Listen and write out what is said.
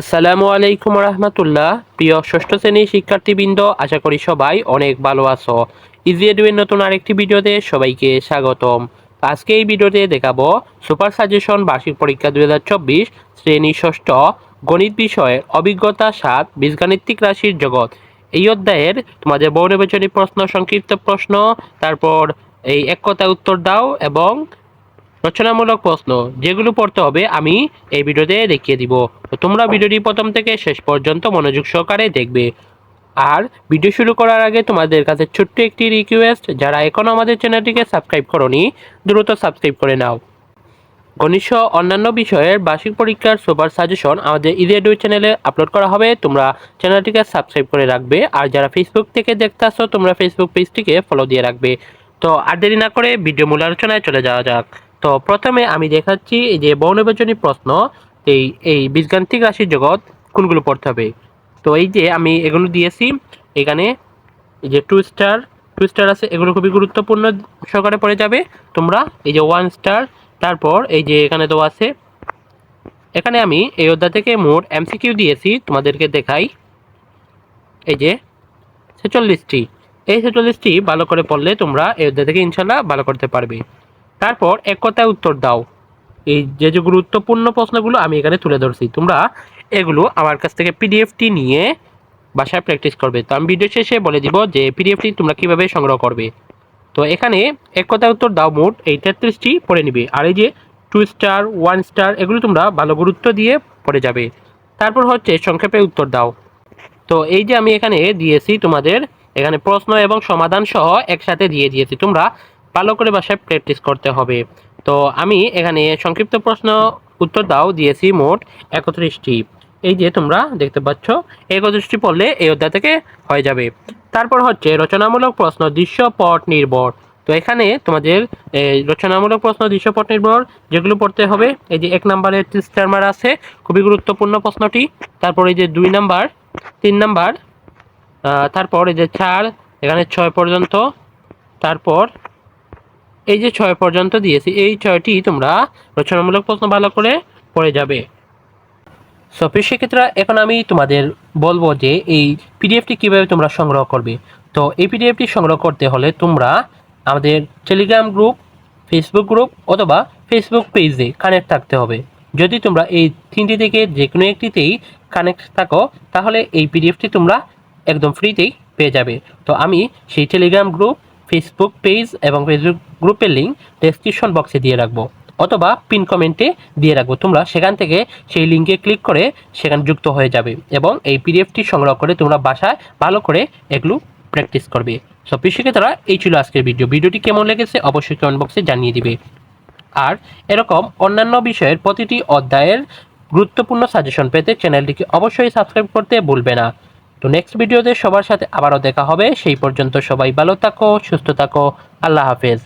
আসসালামু আলাইকুম রহমতুল্লাহ। প্রিয় ষষ্ঠ শ্রেণির শিক্ষার্থীবৃন্দ, আশা করি সবাই অনেক ভালো আছো। ইজি এডুয়ের নতুন আরেকটি ভিডিওতে সবাইকে স্বাগতম। আজকে এই ভিডিওতে দেখাবো সুপার সাজেশন বার্ষিক পরীক্ষা দুই হাজার চব্বিশ শ্রেণি ষষ্ঠ গণিত বিষয়ের অভিজ্ঞতা সাত, বীজগাণিতিক রাশির জগৎ। এই অধ্যায়ের তোমাদের বহু প্রশ্ন, সংক্ষিপ্ত প্রশ্ন, তারপর এই এক কথায় উত্তর দাও এবং রচনামূলক প্রশ্ন যেগুলো পড়তে হবে আমি এই ভিডিওতে দেখিয়ে দিব। তো তোমরা ভিডিওটি প্রথম থেকে শেষ পর্যন্ত মনোযোগ সহকারে দেখবে। আর ভিডিও শুরু করার আগে তোমাদের কাছে ছোট্ট একটি রিকোয়েস্ট যারা এখনও আমাদের চ্যানেলটিকে সাবস্ক্রাইব করনি, দ্রুত সাবস্ক্রাইব করে নাও। গণিত অন্যান্য বিষয়ের বার্ষিক পরীক্ষার সুপার সাজেশন আমাদের ইদিয়াডু চ্যানেলে আপলোড করা হবে, তোমরা চ্যানেলটিকে সাবস্ক্রাইব করে রাখবে। আর যারা ফেসবুক থেকে দেখতে আসো তোমরা ফেসবুক পেজটিকে ফলো দিয়ে রাখবে। তো আর দেরি না করে ভিডিও মূল আলোচনায় চলে যাওয়া যাক। তো প্রথমে আমি দেখাচ্ছি যে বহুনির্বাচনী প্রশ্ন এই এই বীজগান্তিক রাশির জগৎ কোনগুলো পড়তে হবে। তো এই যে আমি এগুলো দিয়েছি, এখানে এই যে টু স্টার টু স্টার আছে, এগুলো খুবই গুরুত্বপূর্ণ সহকারে পড়ে যাবে তোমরা। এই যে ওয়ান স্টার তারপর এই যে এখানে তো আছে, এখানে আমি এই অধ্যায় থেকে মোট এমসিকিউ দিয়েছি, তোমাদেরকে দেখাই। এই যে ছেচল্লিশটি, এই ছেচল্লিশটি ভালো করে পড়লে তোমরা এই অধ্যায় থেকে ইনশাল্লাহ ভালো করতে পারবে। তারপর এক কথায় উত্তর দাও। এই যে যে গুরুত্বপূর্ণ প্রশ্নগুলো আমি এখানে তুলে ধরছি। তোমরা এগুলো আমার কাছ থেকে পিডিএফটি নিয়ে বাসায় প্র্যাকটিস করবে। তো আমি ভিডিও শেষে বলে দিব যে পিডিএফটি তোমরা কীভাবে সংগ্রহ করবে। তো এখানে এক কথা উত্তর দাও মোট এই তেত্রিশটি পড়ে নিবে। আর এই যে টু স্টার ওয়ান স্টার এগুলো তোমরা ভালো গুরুত্ব দিয়ে পড়ে যাবে। তারপর হচ্ছে সংক্ষেপে উত্তর দাও। তো এই যে আমি এখানে দিয়েছি তোমাদের, এখানে প্রশ্ন এবং সমাধান সহ একসাথে দিয়ে দিয়েছি। তোমরা ভালো করে বাসায় প্র্যাকটিস করতে হবে। তো আমি এখানে সংক্ষিপ্ত প্রশ্ন উত্তর দাও, দিয়েছি মোট একত্রিশটি। এই যে তোমরা দেখতে পাচ্ছ, একত্রিশটি পড়লে এই অধ্যায় থেকে হয়ে যাবে। তারপর হচ্ছে রচনামূলক প্রশ্ন দৃশ্যপট নির্ভর। তো এখানে তোমাদের রচনামূলক প্রশ্ন দৃশ্যপট নির্ভর যেগুলো পড়তে হবে, এই যে এক নম্বরের স্টারমার আছে, খুবই গুরুত্বপূর্ণ প্রশ্নটি। তারপর এই যে দুই নাম্বার, তিন নাম্বার তারপর এই যে চার, এখানে ছয় পর্যন্ত। তারপর এই যে ছয় পর্যন্ত দিয়েছি, এই ছয়টি তোমরা রচনামূলক প্রশ্ন ভালো করে পড়ে যাবে। সো প্রিয় শিক্ষিতরা এখন আমি তোমাদের বলব যে এই পিডিএফটি কীভাবে তোমরা সংগ্রহ করবে। তো, এই পিডিএফটি সংগ্রহ করতে হলে তোমরা আমাদের টেলিগ্রাম গ্রুপ ফেসবুক গ্রুপ অথবা ফেসবুক পেজে কানেক্ট থাকতে হবে। যদি তোমরা এই তিনটি থেকে যে কোনো একটিতেই কানেক্ট থাকো, তাহলে এই পিডিএফটি তোমরা একদম ফ্রিতেই পেয়ে যাবে। তো, আমি সেই টেলিগ্রাম গ্রুপ ফেসবুক পেজ এবং ফেসবুক গ্রুপের লিঙ্ক ডেসক্রিপশন বক্সে দিয়ে রাখব, অথবা পিন কমেন্টে দিয়ে রাখব। তোমরা সেখান থেকে সেই লিঙ্কে ক্লিক করে সেখানে যুক্ত হয়ে যাবে এবং এই পিডিএফটি সংগ্রহ করে তোমরা বাসায় ভালো করে এগুলো প্র্যাকটিস করবে। সব তারা এই ছিল আজকের ভিডিও ভিডিওটি কেমন লেগেছে অবশ্যই কমেন্ট বক্সে জানিয়ে দিবে। আর এরকম অন্যান্য বিষয়ের প্রতিটি অধ্যায়ের গুরুত্বপূর্ণ সাজেশন পেতে চ্যানেলটিকে অবশ্যই সাবস্ক্রাইব করতে ভুলবে না। তো নেক্সট ভিডিওতে সবার সাথে আবারও দেখা হবে। সেই পর্যন্ত সবাই ভালো থাকো, সুস্থ থাকো। আল্লাহ হাফেজ।